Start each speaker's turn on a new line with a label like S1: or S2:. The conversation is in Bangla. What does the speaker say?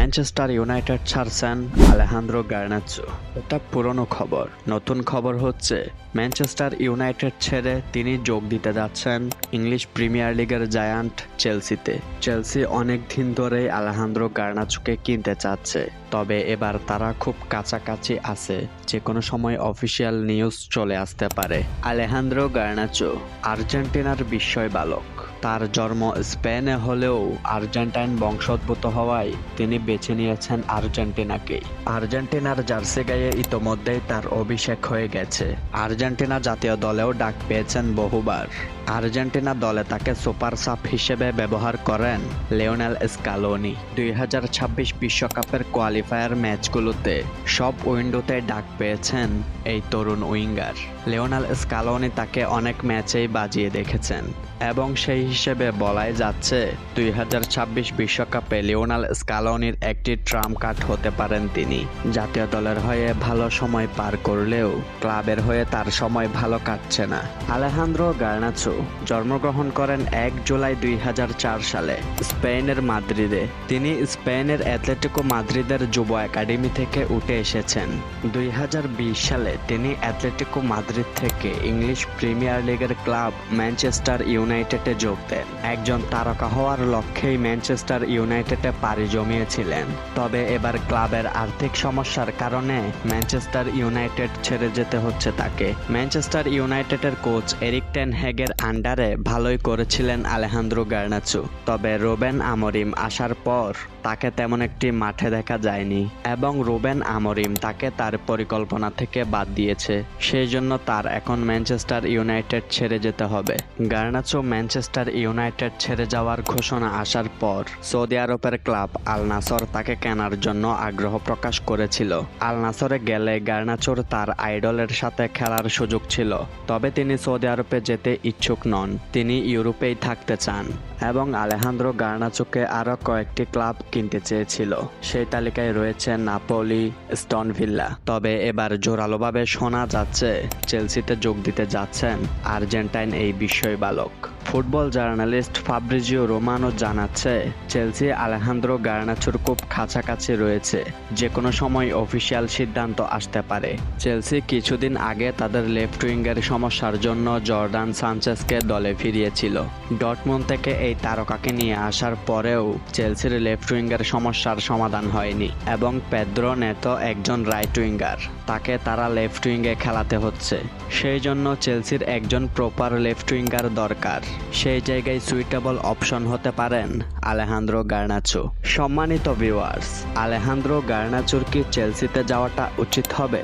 S1: ম্যানচেস্টার ইউনাইটেড ছাড়ছেন আলেহান্দ্রো গার্নাচো এটা পুরনো খবর। নতুন খবর হচ্ছে ম্যানচেস্টার ইউনাইটেড ছেড়ে তিনি যোগ দিতে যাচ্ছেন ইংলিশ প্রিমিয়ার লিগের জায়ান্ট চেলসিতে চেলসি অনেক দিন ধরেই আলেহান্দ্রো গার্নাচোকে কিনতে চাচ্ছে, তবে এবার তারা খুব কাছাকাছি আছে যে কোনো সময় অফিসিয়াল নিউজ চলে আসতে পারে। আলেহান্দ্রো গার্নাচো আর্জেন্টিনার বিস্ময় বালক তার জন্ম স্পেনে হলেও আর্জেন্টাইন বংশোদ্ভূত হওয়ায় তিনি বেছে নিয়েছেন আর্জেন্টিনাকে। আর্জেন্টিনার জার্সি গায়ে ইতোমধ্যেই তার অভিষেক হয়ে গেছে। আর্জেন্টিনা জাতীয় দলেও ডাক পেয়েছেন বহুবার। আর্জেন্টিনা দলে তাকে সুপার সাব হিসেবে ব্যবহার করেন লিওনেল স্কালোনি। দুই বিশ্বকাপের কোয়ালিফায়ার ম্যাচগুলোতে সব উইন্ডোতে ডাক পেয়েছেন এই তরুণ উইঙ্গার। লিওনাল স্কালোনি তাকে অনেক ম্যাচেই বাজিয়ে দেখেছেন এবং সেই হিসেবে বলাই যাচ্ছে দুই বিশ্বকাপে লিওনাল স্কালোনির একটি ট্রাম কার্ড হতে পারেন তিনি। জাতীয় দলের হয়ে ভালো সময় পার করলেও ক্লাবের হয়ে তার সময় ভালো কাটছে না। আলেহান্দ্রো গার্নাচো জন্মগ্রহণ করেন এক জুলাই দুই হাজার চার সালে, স্পেনের মাদ্রিদে। তিনি স্পেনের অ্যাথলেটিকো মাদ্রিদের যুব একাডেমি থেকে উঠে এসেছেন। দুই সালে তিনি অ্যাথলেটিকো মাদ্রিদ থেকে ইংলিশ প্রিমিয়ার লিগের ক্লাব ম্যানচেস্টার ইউনাইটেডে যোগ দেন। একজন তারকা হওয়ার লক্ষ্যেই ম্যানচেস্টার ইউনাইটেডে পাড়ি জমিয়েছিলেন। তবে এবার ক্লাবের আর্থিক সমস্যার কারণে ম্যানচেস্টার ইউনাইটেড ছেড়ে যেতে হচ্ছে তাকে। ম্যানচেস্টার ইউনাইটেডের কোচ এরিক টেন হ্যাগের আন্ডারে ভালোই করেছিলেন আলেহান্দ্রো গার্নাচো, তবে রোবেন আমরিম আসার পর তাকে তেমন একটি মাঠে দেখা যায়নি এবং রোবেন আমরিম তাকে তার পরিকল্পনা থেকে বাদ দিয়েছে, সেই জন্য তার এখন ম্যানচেস্টার ইউনাইটেড ছেড়ে যেতে হবে। গার্নাচো ম্যানচেস্টার ইউনাইটেড ছেড়ে যাওয়ার ঘোষণা আসার পর সৌদি আরবের ক্লাব আল নাসর তাকে কেনার জন্য আগ্রহ প্রকাশ করেছিল। আল নাসরে গেলে গার্নাচোর তার আইডলের সাথে খেলার সুযোগ ছিল, তবে তিনি সৌদি আরবে যেতে ইচ্ছুক নন তিনি ইউরোপেই থাকতে চান। এবং আলেহান্দ্রো গার্নাচোকে আরও কয়েকটি ক্লাব কিনতে চেয়েছিল। সেই তালিকায় রয়েছে নাপোলি, স্টনভিল্লা। তবে এবার জোরালোভাবে শোনা যাচ্ছে, চেলসিতে যোগ দিতে যাচ্ছেন আর্জেন্টাইন এই বিস্ময় বালক ফুটবল জার্নালিস্ট ফাব্রিজিও রোমানো জানাচ্ছে, চেলসি আলেহান্দ্রো গার্নাচোর খুব কাছাকাছি রয়েছে যে কোনো সময় অফিসিয়াল সিদ্ধান্ত আসতে পারে। চেলসি কিছুদিন আগে তাদের লেফট উইঙ্গের সমস্যার জন্য জর্ডান সানচেসকে দলে ফিরিয়েছিল। ডটমুন থেকে এই তারকাকে নিয়ে আসার পরেও চেলসির লেফট উইঙ্গের সমস্যার সমাধান হয়নি এবং পেদ্রো নেতো একজন রাইট উইঙ্গার। তাকে তারা লেফট উইঙ্গে খেলাতে হচ্ছে। সেই জন্য চেলসির একজন প্রপার লেফট উইঙ্গার দরকার। সেই জায়গায় সুইটেবল অপশন হতে পারেন আলেহান্দ্রো গার্নাচো। সম্মানিত ভিউয়ার্স, আলেহান্দ্রো গার্নাচোর কি চেলসিতে যাওয়াটা উচিত হবে?